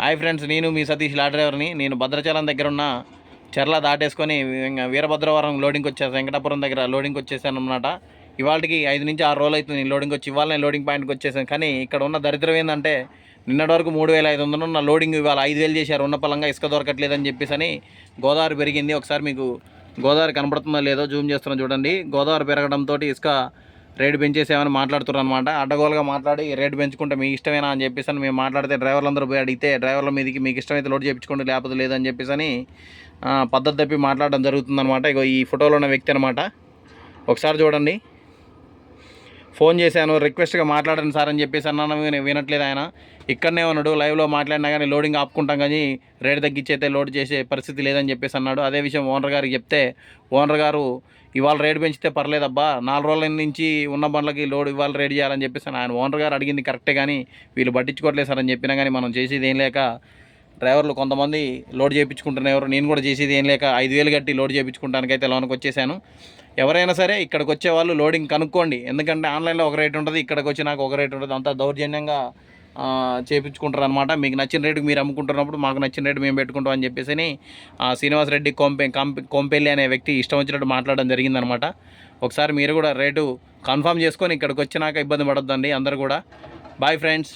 Hi friends నేను మీ సతీష్ లా డ్రైవర్ని. నేను భద్రాచలం దగ్గర ఉన్న చెర్ల దాటేసుకొని వీరభద్రవరం లోడింగ్కి వచ్చేసాను వెంకటాపురం దగ్గర లోడింగ్కి వచ్చేసాను అనమాట ఇవాళకి ఐదు నుంచి ఆరు రోజులు అవుతుంది నేను లోడింగ్ వచ్చి ఇవాళ నేను లోడింగ్ పాయింట్కి వచ్చేసాను. కానీ ఇక్కడ ఉన్న దరిద్రం ఏంటంటే నిన్నటి వరకు మూడు వేల ఐదు వందలు ఉన్న లోడింగ్ ఇవాళ ఐదు వేలు చేశారు. ఉన్న పలంగా ఇసుక దొరకట్లేదని చెప్పేసి అని గోదావరి పెరిగింది. ఒకసారి మీకు గోదావరి కనపడుతుందో లేదో జూమ్ చేస్తున్నాం చూడండి. గోదావరి పెరగడంతో ఇసుక రేటు పెంచేసామని మాట్లాడుతున్నారు అనమాట అడ్డగోలుగా మాట్లాడి రేటు పెంచుకుంటే మీ ఇష్టమేనా? అని చెప్పేసి అని మేము మాట్లాడితే డ్రైవర్లందరూ పోయి అడిగితే డ్రైవర్ల మీదకి మీకు ఇష్టమైతే లోడ్ చేయించుకోండి లేకపోతే లేదని చెప్పేసి అని పద్ధతి తప్పి మాట్లాడడం జరుగుతుందన్నమాట. ఇగో ఈ ఫోటోలో ఉన్న వ్యక్తి అనమాట ఒకసారి చూడండి. ఫోన్ చేశాను రిక్వెస్ట్గా మాట్లాడండి సార్ అని చెప్పేసి అన్నాను. నేను వినట్లేదు ఆయన. ఇక్కడనే ఉన్నాడు లైవ్లో మాట్లాడినా కానీ లోడింగ్ ఆపుకుంటాం కానీ రేట్ తగ్గించైతే లోడ్ చేసే పరిస్థితి లేదని చెప్పేసి అన్నాడు. అదే విషయం ఓనర్ గారికి చెప్తే ఓనర్ గారు ఇవాళ రేట్ పెంచితే పర్లేదబ్బా. నాలుగు రోజుల నుంచి ఉన్న బండ్లకి లోడ్ ఇవాళ రేట్ చేయాలని చెప్పేసి ఆయన ఓనర్ గారు అడిగింది కరెక్టే కానీ వీళ్ళు పట్టించుకోవట్లేదు సార్ అని చెప్పినా కానీ మనం చేసేది ఏం లేక డ్రైవర్లు కొంతమంది లోడ్ చేయించుకుంటున్నారు నేను కూడా చేసేది ఏం లేక ఐదు వేలు కట్టి లోడ్ చేయించుకుంటానికైతే లోనికి వచ్చేసాను. ఎవరైనా సరే ఇక్కడికి వచ్చే వాళ్ళు లోడింగ్ కనుక్కోండి. ఎందుకంటే ఆన్లైన్లో ఒక రేట్ ఉంటుంది ఇక్కడికి వచ్చి నాకు ఒక రేట్ ఉంటుంది అంతా దౌర్జన్యంగా చేపించుకుంటారు అనమాట మీకు నచ్చిన రేటుకి మీరు అమ్ముకుంటున్నప్పుడు మాకు నచ్చిన రేటు మేము పెట్టుకుంటాం అని చెప్పేసి అని, శ్రీనివాస్ రెడ్డి కొంపె కంపె కొంపెల్లి అనే వ్యక్తి ఇష్టం వచ్చినట్టు మాట్లాడడం జరిగిందనమాట ఒకసారి మీరు కూడా రేటు కన్ఫర్మ్ చేసుకొని ఇక్కడికి వచ్చినాక ఇబ్బంది పడద్దండి అందరు కూడా. Bye friends